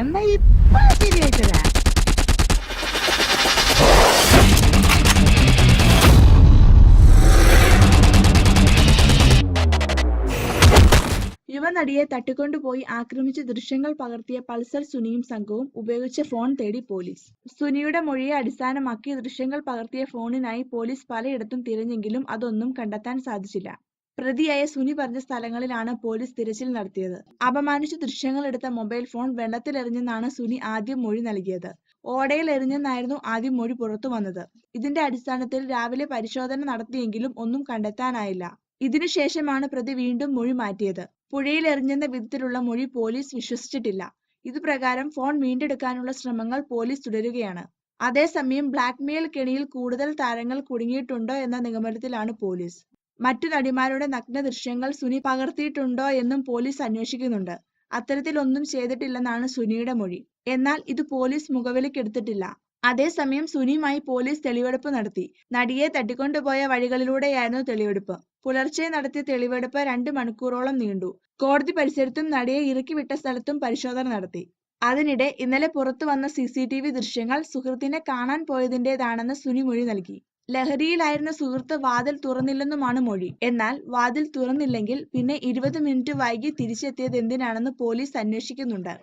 എന്നാ ഇപ്പൊ ശരിയായിട്ട് തരാം യുവനടിയെ തട്ടിക്കൊണ്ടുപോയി ആക്രമിച്ച് ദൃശ്യങ്ങൾ പകർത്തിയ പൾസർ സുനിയും സംഘവും ഉപയോഗിച്ച ഫോൺ തേടി പോലീസ്. സുനിയുടെ മൊഴിയെ അടിസ്ഥാനമാക്കി ദൃശ്യങ്ങൾ പകർത്തിയ ഫോണിനായി പോലീസ് പലയിടത്തും തിരഞ്ഞെങ്കിലും അതൊന്നും കണ്ടെത്താൻ സാധിച്ചില്ല. പ്രതിയായ സുനി പറഞ്ഞ സ്ഥലങ്ങളിലാണ് പോലീസ് തിരച്ചിൽ നടത്തിയത്. അപമാനിച്ച ദൃശ്യങ്ങൾ എടുത്ത മൊബൈൽ ഫോൺ വെള്ളത്തിലെറിഞ്ഞെന്നാണ് സുനി ആദ്യം മൊഴി നൽകിയത്. ഓടയിൽ എറിഞ്ഞെന്നായിരുന്നു ആദ്യം മൊഴി പുറത്തു വന്നത്. ഇതിന്റെ അടിസ്ഥാനത്തിൽ രാവിലെ പരിശോധന നടത്തിയെങ്കിലും ഒന്നും കണ്ടെത്താനായില്ല. ഇതിനുശേഷമാണ് പ്രതി വീണ്ടും മൊഴി മാറ്റിയത്. പുഴയിൽ എറിഞ്ഞെന്ന വിധത്തിലുള്ള മൊഴി പോലീസ് വിശ്വസിച്ചിട്ടില്ല. ഇതുപ്രകാരം ഫോൺ വീണ്ടെടുക്കാനുള്ള ശ്രമങ്ങൾ പോലീസ് തുടരുകയാണ്. അതേസമയം ബ്ലാക്ക്മെയിൽ കെണിയിൽ കൂടുതൽ താരങ്ങൾ കുടുങ്ങിയിട്ടുണ്ടോ എന്ന നിഗമനത്തിലാണ് പോലീസ്. മറ്റു നടിമാരുടെ നഗ്ന ദൃശ്യങ്ങൾ സുനി പകർത്തിയിട്ടുണ്ടോ എന്നും പോലീസ് അന്വേഷിക്കുന്നുണ്ട്. അത്തരത്തിലൊന്നും ചെയ്തിട്ടില്ലെന്നാണ് സുനിയുടെ മൊഴി. എന്നാൽ ഇത് പോലീസ് മുഖവിലക്കെടുത്തിട്ടില്ല അതേസമയം സുനിയുമായി പോലീസ് തെളിവെടുപ്പ് നടത്തി. നടിയെ തട്ടിക്കൊണ്ടുപോയ വഴികളിലൂടെയായിരുന്നു തെളിവെടുപ്പ്. പുലർച്ചെ നടത്തിയ തെളിവെടുപ്പ് രണ്ട് മണിക്കൂറോളം നീണ്ടു. കോടതി പരിസരത്തും നടിയെ ഇറക്കിവിട്ട സ്ഥലത്തും പരിശോധന നടത്തി. അതിനിടെ ഇന്നലെ പുറത്തു വന്ന സി ദൃശ്യങ്ങൾ സുഹൃത്തിനെ കാണാൻ പോയതിന്റേതാണെന്ന് സുനി മൊഴി നൽകി. ലഹരിയിലായിരുന്ന സുഹൃത്ത് വാതിൽ തുറന്നില്ലെന്നുമാണ് മൊഴി. എന്നാൽ വാതിൽ തുറന്നില്ലെങ്കിൽ പിന്നെ ഇരുപത് മിനിറ്റ് വൈകി തിരിച്ചെത്തിയത് എന്തിനാണെന്ന് പോലീസ് അന്വേഷിക്കുന്നുണ്ട്.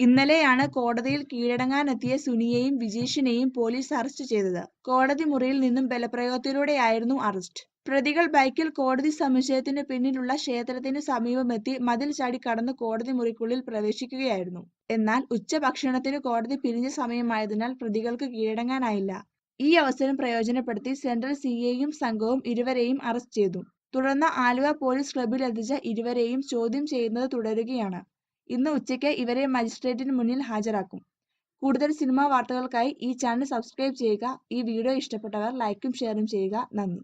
ഇന്നലെയാണ് കോടതിയിൽ കീഴടങ്ങാനെത്തിയ സുനിയെയും വിജീഷിനെയും പോലീസ് അറസ്റ്റ് ചെയ്തത്. കോടതി മുറിയിൽ നിന്നും ബലപ്രയോഗത്തിലൂടെയായിരുന്നു അറസ്റ്റ്. പ്രതികൾ ബൈക്കിൽ കോടതി സമുച്ചയത്തിന് പിന്നിലുള്ള ക്ഷേത്രത്തിന് സമീപമെത്തി മതിൽ ചാടി കടന്ന് കോടതി മുറിക്കുള്ളിൽ പ്രവേശിക്കുകയായിരുന്നു. എന്നാൽ ഉച്ചഭക്ഷണത്തിന് കോടതി പിരിഞ്ഞ സമയമായതിനാൽ പ്രതികൾക്ക് കീഴടങ്ങാനായില്ല. ഈ അവസരം പ്രയോജനപ്പെടുത്തി സെൻട്രൽ സി എയും സംഘവും ഇരുവരെയും അറസ്റ്റ് ചെയ്തു. തുടർന്ന് ആലുവ പോലീസ് ക്ലബിൽ ഇരുവരെയും ചോദ്യം ചെയ്യുന്നത് തുടരുകയാണ്. ഇന്ന് ഉച്ചയ്ക്ക് ഇവരെ മജിസ്ട്രേറ്റിന് മുന്നിൽ ഹാജരാക്കും. കൂടുതൽ സിനിമാ വാർത്തകൾക്കായി ഈ ചാനൽ സബ്സ്ക്രൈബ് ചെയ്യുക. ഈ വീഡിയോ ഇഷ്ടപ്പെട്ടവർ ലൈക്കും ഷെയറും ചെയ്യുക. നന്ദി.